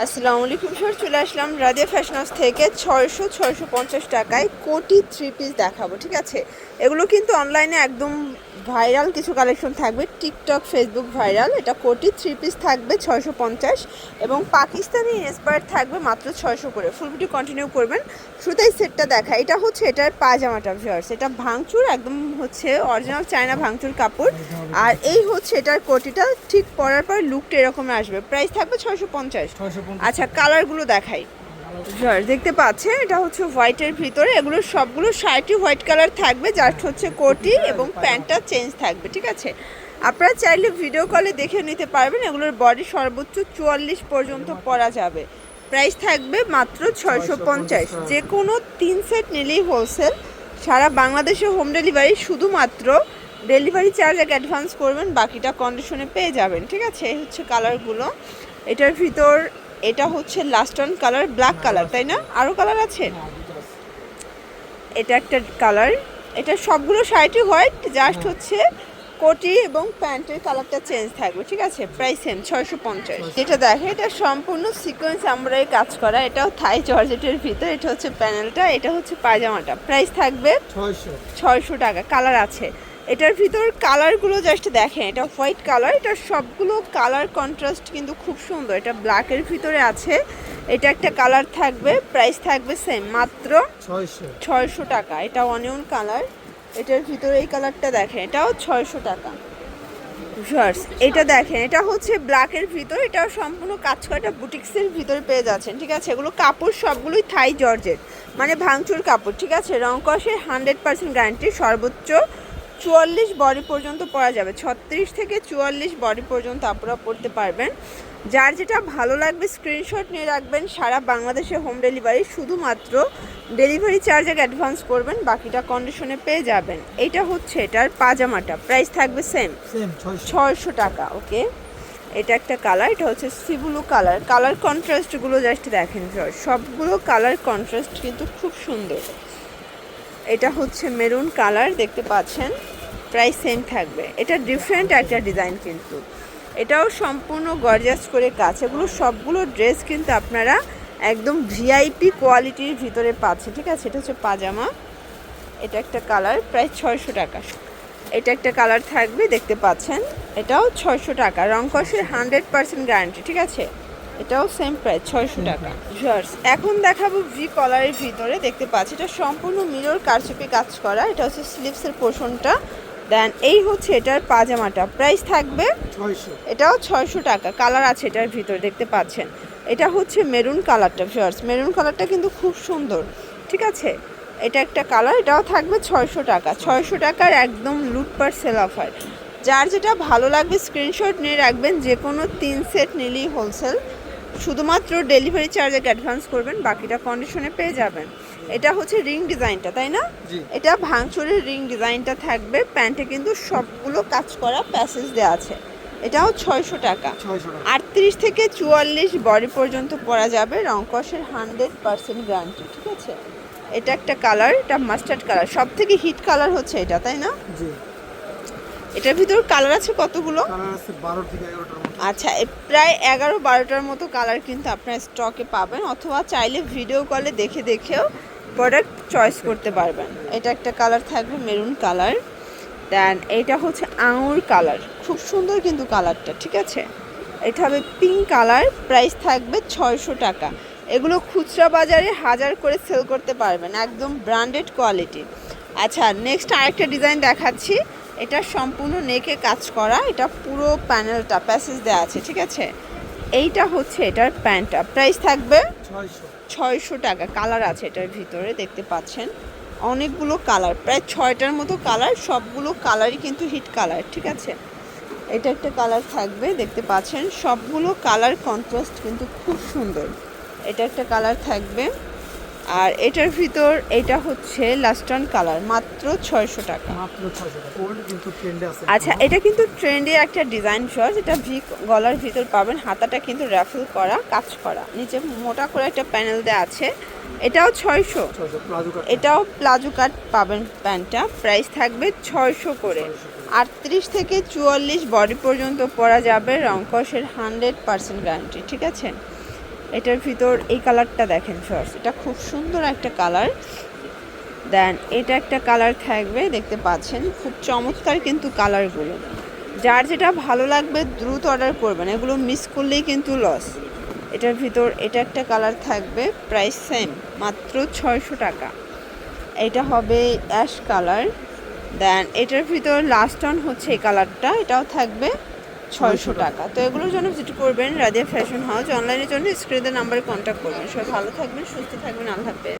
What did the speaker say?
আসসালামু আলাইকুম স্যার চলে আসলাম রাজা ফ্যাশন হাউস থেকে ছয়শো ছয়শো পঞ্চাশ টাকায় কোটি থ্রি পিস দেখাবো, ঠিক আছে? এগুলো কিন্তু অনলাইনে একদম ভাইরাল কিছু কালেকশন থাকবে। TikTok Facebook viral. এটা কোটি থ্রি পিস থাকবে ছয়শো পঞ্চাশ। এবং পাকিস্তানি ইন্সপায়ার থাকবে মাত্র ছয়শো করে। ফুল ভিডিও কন্টিনিউ করবেন। শুরুতেই সেটটা দেখা এটা হচ্ছে এটার পায়জামাটা ভিউয়ার্স এটা ভাঙচুর একদম হচ্ছে অরিজিনাল চায়না ভাঙচুর কাপড়। আর এই হচ্ছে এটার কোটিটা। ঠিক পরার পর লুকটা এরকম আসবে। প্রাইস থাকবে ছয়শো পঞ্চাশ। আচ্ছা কালারগুলো দেখাই। দেখতে পাচ্ছেন, এটা হচ্ছে হোয়াইটের ভিতরে। এগুলো সবগুলো শার্টই হোয়াইট কালার থাকবে জাস্ট হচ্ছে কোটি এবং প্যান্টটা চেঞ্জ থাকবে, ঠিক আছে? আপনারা চাইলে ভিডিও কলে দেখে নিতে পারবেন, এগুলোর বডি সর্বোচ্চ চুয়াল্লিশ পর্যন্ত পরা যাবে। প্রাইস থাকবে মাত্র ছয়শো পঞ্চাশ। যে কোনো তিন সেট নিলেই হোলসেল সারা বাংলাদেশে হোম ডেলিভারি শুধুমাত্র ডেলিভারি চার্জ এক অ্যাডভান্স করবেন, বাকিটা কন্ডিশনে পেয়ে যাবেন, ঠিক আছে? এই হচ্ছে কালারগুলো এটার ভিতর এটা হচ্ছে last on colour black colour তাই না? আরও কালার আছে? এটা একটা কালার এটা সবগুলো শার্টই হোয়াইট জাস্ট হচ্ছে কোটি এবং প্যান্টের কালারটা চেঞ্জ থাকবে ঠিক আছে? প্রাইস সেম ছয়শো পঞ্চাশ। যেটা দেখে এটা সম্পূর্ণ সিকোয়েন্স আমরাই কাজ করা। এটাও থাই জর্জেটের ভিতর এটা হচ্ছে প্যানেলটা এটা হচ্ছে পায়জামাটা। প্রাইস থাকবে ছয়শো। ছয়শো টাকা কালার আছে। এটার ভিতর কালারগুলো জাস্ট দেখেন এটা হোয়াইট কালার এটা সবগুলো কালার কন্ট্রাস্ট কিন্তু খুব সুন্দর এটা ব্ল্যাকের ভিতরে আছে এটা একটা কালার থাকবে প্রাইস থাকবে সেম মাত্র ছয়শো। টাকা এটা অনিয়ন কালার এটার ভিতরে এই কালারটা দেখেন এটাও ছয়শো টাকা। ভিউয়ার্স এটা দেখেন এটা হচ্ছে ব্ল্যাকের ভিতর এটাও সম্পূর্ণ কাজ করা এটা বুটিক্সের ভিতরে পেয়ে যাচ্ছেন ঠিক আছে? এগুলো কাপড় সবগুলোই থাই জর্জেট মানে ভাঙচুর কাপড় ঠিক আছে? রং কষের হান্ড্রেড পার্সেন্ট গ্যারান্টি সর্বোচ্চ চুয়াল্লিশ বডি পর্যন্ত পরা যাবে। ছত্রিশ থেকে চুয়াল্লিশ বডি পর্যন্ত আপনারা পড়তে পারবেন। যার যেটা ভালো লাগবে স্ক্রিনশট নিয়ে রাখবেন। সারা বাংলাদেশে হোম ডেলিভারি শুধুমাত্র ডেলিভারি চার্জ এক অ্যাডভান্স করবেন বাকিটা কন্ডিশনে পেয়ে যাবেন। এটা হচ্ছে এটার পাজামাটা। প্রাইস থাকবে সেম ছয়শো। টাকা ওকে এটা একটা কালার এটা হচ্ছে সিবুলু কালার কালার কন্ট্রাস্টগুলো জাস্ট দেখেন। সবগুলো কালার কন্ট্রাস্ট কিন্তু খুব সুন্দর। এটা হচ্ছে মেরুন কালার দেখতে পাচ্ছেন? প্রাইস সেম থাকবে। এটা ডিফারেন্ট একটা ডিজাইন কিন্তু। এটাও সম্পূর্ণ গর্জাস করে কাজ। এগুলো সবগুলো ড্রেস কিন্তু আপনারা একদম ভিআইপি কোয়ালিটির ভিতরে পাচ্ছে ঠিক আছে? এটা হচ্ছে পাজামা। এটা একটা কালার প্রায় ছয়শো টাকা। এটা একটা কালার থাকবে দেখতে পাচ্ছেন। এটাও ছয়শো টাকা। রং কষের হান্ড্রেড পার্সেন্ট গ্যারান্টি ঠিক আছে? এটাও সেম প্রাইস ছয়শো টাকা। Viewers, এখন দেখাবো ভি কলারের ভিতরে দেখতে পাচ্ছি। এটা সম্পূর্ণ মিরর কারচুপি কাজ করা। এটা হচ্ছে স্লিপসের পোর্শনটা দেন এই হচ্ছে এটার পাজামাটা। প্রাইস থাকবে এটাও ছয়শো টাকা। কালার আছে এটার ভিতর দেখতে পাচ্ছেন। এটা হচ্ছে মেরুন কালারটা ভিউয়ার্স মেরুন কালারটা কিন্তু খুব সুন্দর। ঠিক আছে? এটা একটা কালার এটাও থাকবে ছয়শো টাকা। ছয়শো টাকার একদম লুটপার সেল অফার যার যেটা ভালো লাগবে স্ক্রিনশট নিয়ে রাখবেন। যে কোনো তিন সেট নিলেই হোলসেল শুধুমাত্র ডেলিভারি চার্জ অ্যাডভান্স করবেন বাকিটা কন্ডিশনে পেয়ে যাবেন। এটা হচ্ছে রিং ডিজাইনটা তাই না? এটা ভাঙচুরের রিং ডিজাইনটা থাকবে প্যান্টে কিন্তু সবগুলো কাজ করা প্যাসেজ দেওয়া আছে। এটাও ছয়শো টাকা। আটত্রিশ থেকে চুয়াল্লিশ বডি পর্যন্ত পরা যাবে রংকসের হান্ড্রেড পার্সেন্ট গ্যারান্টি ঠিক আছে? এটা একটা কালার এটা মাস্টার্ড কালার সব থেকে হিট কালার হচ্ছে এটা তাই না? এটার ভিতর কালার আছে কতগুলো? আচ্ছা প্রায় এগারো বারোটার মতো কালার কিন্তু আপনার স্টকে পাবেন অথবা চাইলে ভিডিও কলে দেখে দেখেও প্রোডাক্ট চয়েস করতে পারবেন। এটা একটা কালার থাকবে, মেরুন কালার। দেন এটা হচ্ছে আঙুর কালার। খুব সুন্দর কিন্তু কালারটা, ঠিক আছে? এটা হবে পিঙ্ক কালার, প্রাইস থাকবে ছয়শো টাকা। এগুলো খুচরা বাজারে হাজার করে সেল করতে পারবেন, একদম ব্র্যান্ডেড কোয়ালিটি। আচ্ছা নেক্সট আরেকটা ডিজাইন দেখাচ্ছি। এটা সম্পূর্ণ নেকে কাজ করা, এটা পুরো প্যানেলটা, প্যাসেজ দেওয়া আছে, ঠিক আছে? এইটা হচ্ছে এটার প্যান্টটা। প্রাইস থাকবে ছয়শো। ছয়শো টাকা। কালার আছে এটার ভিতরে দেখতে পাচ্ছেন। অনেকগুলো কালার প্রায় ছয়টার মতো কালার সবগুলো কালারই কিন্তু হিট কালার ঠিক আছে? এটা একটা কালার থাকবে দেখতে পাচ্ছেন। সবগুলো কালার কন্ট্রাস্ট কিন্তু খুব সুন্দর। এটা একটা কালার থাকবে। আর এটার ভিতর এটা হচ্ছে লাস্টন কালার মাত্র ছয়শো টাকা। মাত্র আচ্ছা এটা কিন্তু ট্রেন্ডে একটা ডিজাইন শর্ট এটা ভি গলার ভিতর পাবেন হাতাটা কিন্তু র্যাফেল করা কাজ করা। নিচে মোটা করে একটা প্যানেল দেওয়া আছে এটাও ছয়শো। এটাও প্লাজো কাট পাবেন প্যান্টটা প্রাইস থাকবে ছয়শো করে। আটত্রিশ থেকে চুয়াল্লিশ বডি পর্যন্ত পরা যাবে রংকসের হান্ড্রেড পার্সেন্ট গ্যারান্টি ঠিক আছে? এটার ভিতর এই কালারটা দেখেন ফার্স্ট এটা খুব সুন্দর একটা কালার। দেন এটা একটা কালার থাকবে, দেখতে পাচ্ছেন, খুব চমৎকার কিন্তু কালারগুলো। যার যেটা ভালো লাগবে দ্রুত অর্ডার করবেন, এগুলো মিস করলেই কিন্তু লস এটার ভিতর এটা একটা কালার থাকবে প্রাইস সেম মাত্র ছয়শো টাকা। এটা হবে অ্যাশ কালার। দেন এটার ভিতর লাস্ট অন হচ্ছে এই কালারটা, এটাও থাকবে ছয়শো টাকা। তো এগুলোর জন্য ভিজিট করবেন রাজিয়া ফ্যাশন হাউস অনলাইনের জন্য স্ক্রিনের নাম্বারে কন্ট্যাক্ট করবেন। সবাই ভালো থাকবেন, সুস্থ থাকবেন। আল্লাহ হাফেজ।